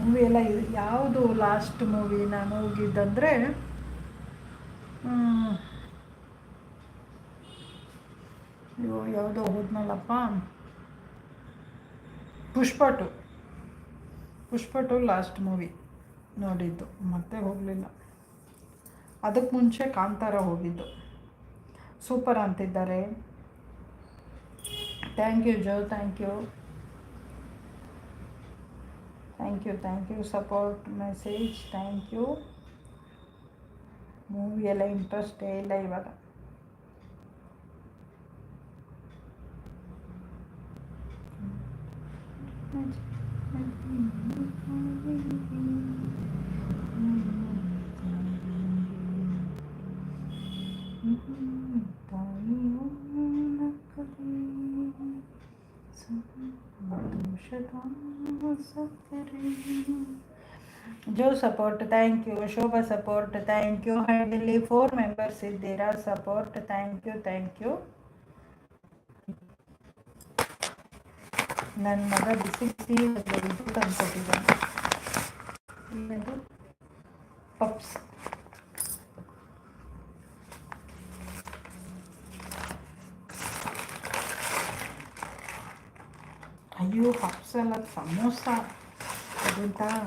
Movie ಎಲ್ಲ ಯಾವುದು last movie ನಾನು ಹೋಗಿದ್ದಂದರೆ ಅಯ್ಯೋ, ಯಾವುದೋ ಹೋದ್ನಲ್ಲಪ್ಪ. ಪುಷ್ಪಟು ಪುಷ್ಪಟು ಲಾಸ್ಟ್ ಮೂವಿ ನೋಡಿದ್ದು. ಮತ್ತೆ ಹೋಗಲಿಲ್ಲ. ಅದಕ್ಕೆ ಮುಂಚೆ ಕಾಂತಾರ ಹೋಗಿದ್ದು. ಸೂಪರ್ ಅಂತಿದ್ದಾರೆ. Thank you Joe thank you thank you thank you support message thank you movie ಎಲ್ಲ ಇಂಟ್ರೆಸ್ಟೇ ಇಲ್ಲ ಇವಾಗ ಜೋ support thank you Shobha support thank you ಇಲ್ಲಿ ಫೋರ್ ಮೆಂಬರ್ಸ್ ಇದ್ದೀರಾ support thank you thank you ನನ್ನ ಮಗ ಬಿಸಿ ಬಿಸಿ ಇದು ತಂದ್ಕೊಟ್ಟಿದ್ದಾನೆ ಏನದು ಪಪ್ಸ್ ஐயோ ஹப்ஸலா சமோசா அதுதான்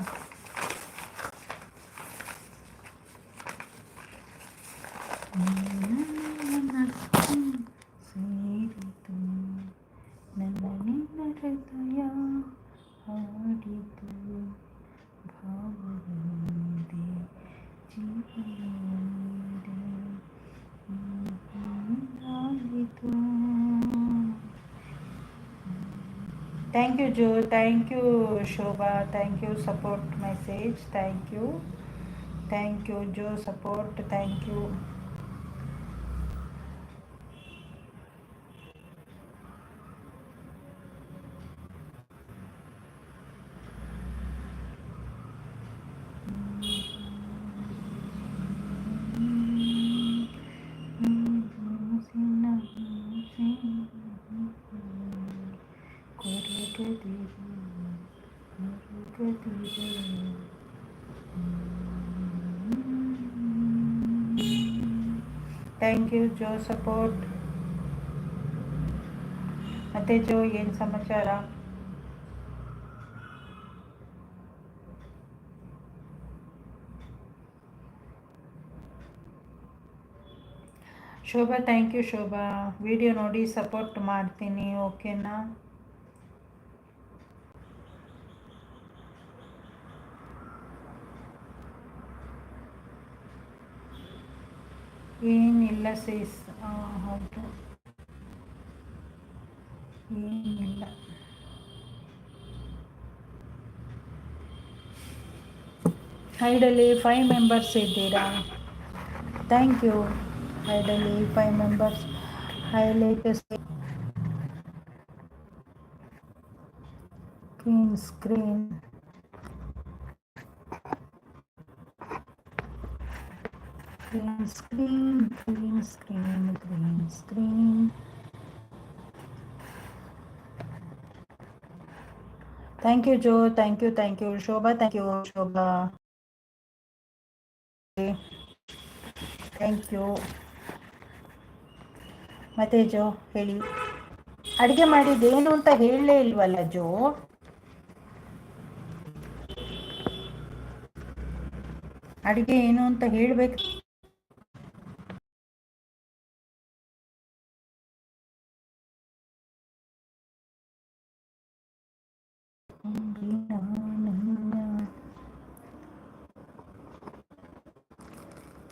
thank you joe. Thank you Shoba. thank you support message. Thank you. Thank you joe. Support. Thank you. Thank you Joe support ಮತ್ತೆ Joe ಏನು ಸಮಾಚಾರ? Shobha thank you Shobha. Video ನೋಡಿ ಸಪೋರ್ಟ್ ಮಾಡ್ತೀನಿ ಓಕೆನಾ ಏನಿಲ್ಲ ಸೇಸ್ ಹೌದು ಏನಿಲ್ಲ ಹೈಡಲ್ಲಿ ಫೈವ್ ಮೆಂಬರ್ಸ್ ಇದ್ದೀರಾ thank you ಹೈಡಲ್ಲಿ five members highlight screen screen green screen, green screen, green screen. Thank you, Joe. Thank you, thank you, Shobha. Thank you, Shobha. Thank you ಮತ್ತೆ ಜೋ ಹೇಳಿ ಅಡುಗೆ ಮಾಡಿದ್ದೇನು ಅಂತ ಹೇಳಲೇ ಇಲ್ವಲ್ಲ ಜೋ ಅಡುಗೆ ಏನು ಅಂತ ಹೇಳಬೇಕು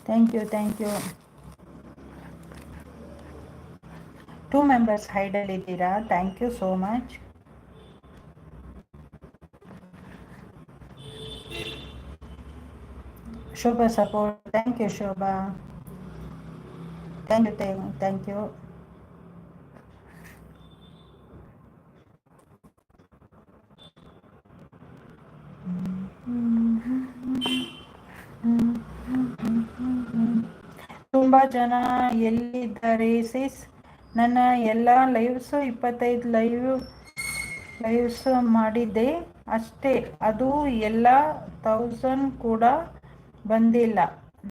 thank you thank you two members ಹೈಡಲ್ಲಿದ್ದೀರಾ thank you so much Shobha support thank you Shobha thank you thank you ತುಂಬ ಜನ ಎಲ್ಲಿದ್ದಾರೆ? ಸಿಸ್, ನನ್ನ ಎಲ್ಲ ಲೈವ್ಸು ಇಪ್ಪತ್ತೈದು ಲೈವ್ ಲೈವ್ಸ್ ಮಾಡಿದ್ದೆ. ಅಷ್ಟೇ, ಅದು ಎಲ್ಲ ತೌಸಂಡ್ ಕೂಡ ಬಂದಿಲ್ಲ.